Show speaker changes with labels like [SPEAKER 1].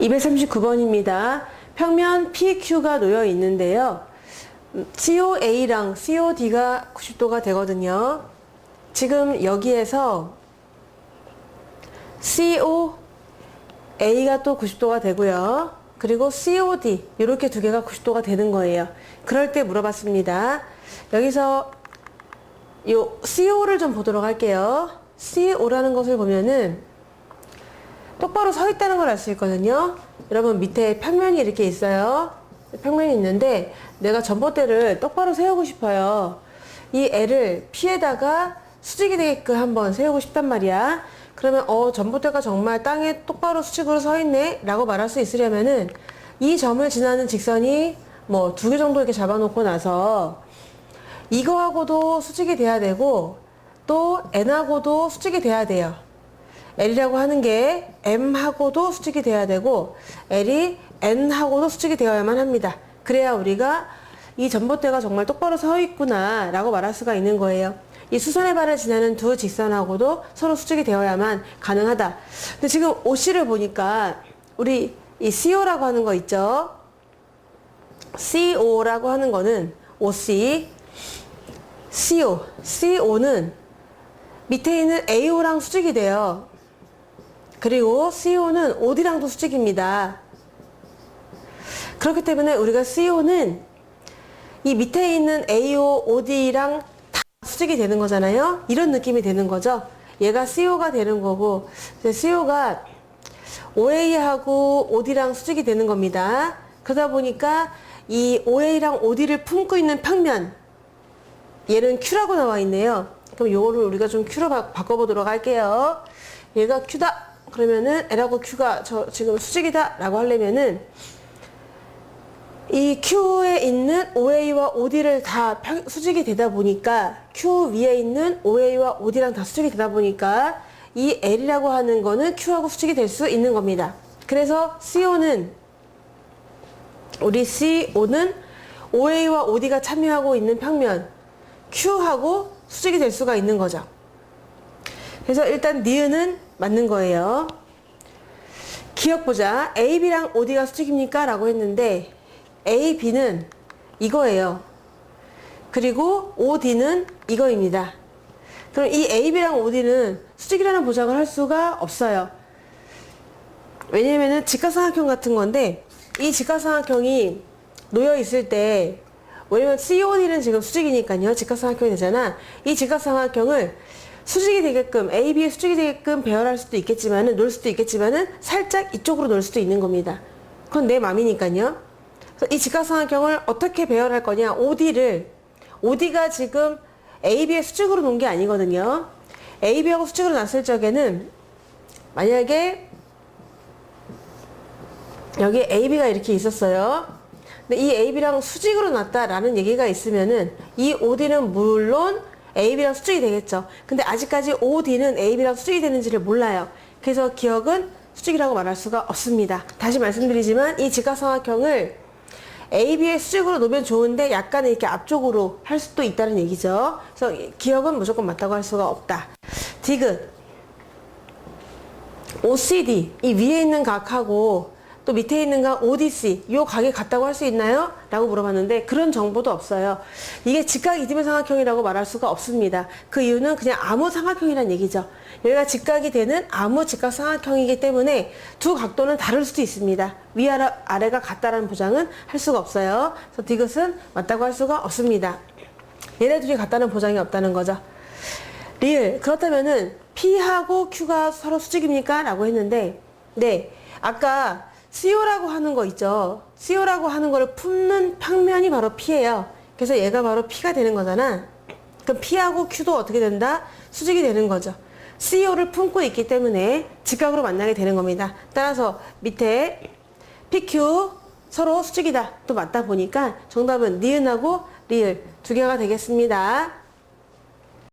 [SPEAKER 1] 239번입니다. 평면 PQ가 놓여 있는데요. 음, COA랑 COD가 90도가 되거든요. 지금 여기에서 COA가 또 90도가 되고요. 그리고 COD 이렇게 두 개가 90도가 되는 거예요. 그럴 때 물어봤습니다. 여기서 요 CO를 좀 보도록 할게요. CO라는 것을 보면은 똑바로 서 있다는 걸 알 수 있거든요. 여러분 밑에 평면이 이렇게 있어요. 평면이 있는데 내가 전봇대를 똑바로 세우고 싶어요. 이 애를 피에다가 수직이 되게끔 한번 세우고 싶단 말이야. 그러면 어 전봇대가 정말 땅에 똑바로 수직으로 서 있네 라고 말할 수 있으려면은 이 점을 지나는 직선이 뭐 두 개 정도 이렇게 잡아놓고 나서 이거하고도 수직이 돼야 되고 또 n하고도 수직이 돼야 돼요. L이라고 하는 게 M하고도 수직이 돼야 되고 L이 N하고도 수직이 되어야만 합니다. 그래야 우리가 이 전봇대가 정말 똑바로 서 있구나 라고 말할 수가 있는 거예요. 이 수선의 발을 지나는 두 직선하고도 서로 수직이 되어야만 가능하다. 근데 지금 OC를 보니까 우리 이 CO라고 하는 거 있죠? CO라고 하는 거는 OC, CO, CO는 밑에 있는 AO랑 수직이 돼요. 그리고 CO는 OD랑도 수직입니다. 그렇기 때문에 우리가 CO는 이 밑에 있는 AO, OD랑 다 수직이 되는 거잖아요. 이런 느낌이 되는 거죠. 얘가 CO가 되는 거고, CO가 OA하고 OD랑 수직이 되는 겁니다. 그러다 보니까 이 OA랑 OD를 품고 있는 평면, 얘는 Q라고 나와 있네요. 그럼 요거를 우리가 좀 Q로 바, 바꿔보도록 할게요. 얘가 Q다. 그러면은 L하고 Q가 저 지금 수직이다 라고 하려면은 이 Q에 있는 OA와 OD를 다 평- 수직이 되다 보니까 Q 위에 있는 OA와 OD랑 다 수직이 되다 보니까 이 L이라고 하는 거는 Q하고 수직이 될 수 있는 겁니다. 그래서 CO는 우리 CO는 OA와 OD가 참여하고 있는 평면 Q하고 수직이 될 수가 있는 거죠. 그래서 일단 니은은 맞는 거예요. 기억 보자. AB랑 OD가 수직입니까? 라고 했는데 AB는 이거예요. 그리고 OD는 이거입니다. 그럼 이 AB랑 OD는 수직이라는 보장을 할 수가 없어요. 왜냐면은 직각삼각형 같은 건데 이 직각삼각형이 놓여 있을 때 왜냐면 COD는 지금 수직이니까요. 직각삼각형이 되잖아. 이 직각삼각형을 수직이 되게끔 AB의 수직이 되게끔 배열할 수도 있겠지만은 놓을 수도 있겠지만은 살짝 이쪽으로 놓을 수도 있는 겁니다. 그건 내 맘이니까요. 이 직각삼각형을 어떻게 배열할 거냐? OD를 OD가 지금 AB의 수직으로 놓은 게 아니거든요. AB하고 수직으로 놨을 적에는 만약에 여기 AB가 이렇게 있었어요. 근데 이 AB랑 수직으로 놨다라는 얘기가 있으면은 이 OD는 물론 AB랑 수직이 되겠죠. 근데 아직까지 OD는 AB랑 수직이 되는지를 몰라요. 그래서 기억은 수직이라고 말할 수가 없습니다. 다시 말씀드리지만 이 직각삼각형을 AB의 수직으로 놓으면 좋은데 약간 이렇게 앞쪽으로 할 수도 있다는 얘기죠. 그래서 기억은 무조건 맞다고 할 수가 없다. 디귿 OCD 이 위에 있는 각하고 또 밑에 있는 각 ODC 요 각이 같다고 할 수 있나요? 라고 물어봤는데 그런 정보도 없어요. 이게 직각 이등변 삼각형이라고 말할 수가 없습니다. 그 이유는 그냥 아무 삼각형이란 얘기죠. 여기가 직각이 되는 아무 직각 삼각형이기 때문에 두 각도는 다를 수도 있습니다. 위아래 아래가 같다라는 보장은 할 수가 없어요. 그래서 디귿은 맞다고 할 수가 없습니다. 얘네 둘이 같다는 보장이 없다는 거죠. 리을 그렇다면은 P하고 Q가 서로 수직입니까? 라고 했는데 네 아까 CO라고 하는 거 있죠. CO라고 하는 거를 품는 평면이 바로 P예요. 그래서 얘가 바로 P가 되는 거잖아. 그럼 P하고 Q도 어떻게 된다? 수직이 되는 거죠. CO를 품고 있기 때문에 직각으로 만나게 되는 겁니다. 따라서 밑에 PQ 서로 수직이다. 또 맞다 보니까 정답은 니은하고 리을 두 개가 되겠습니다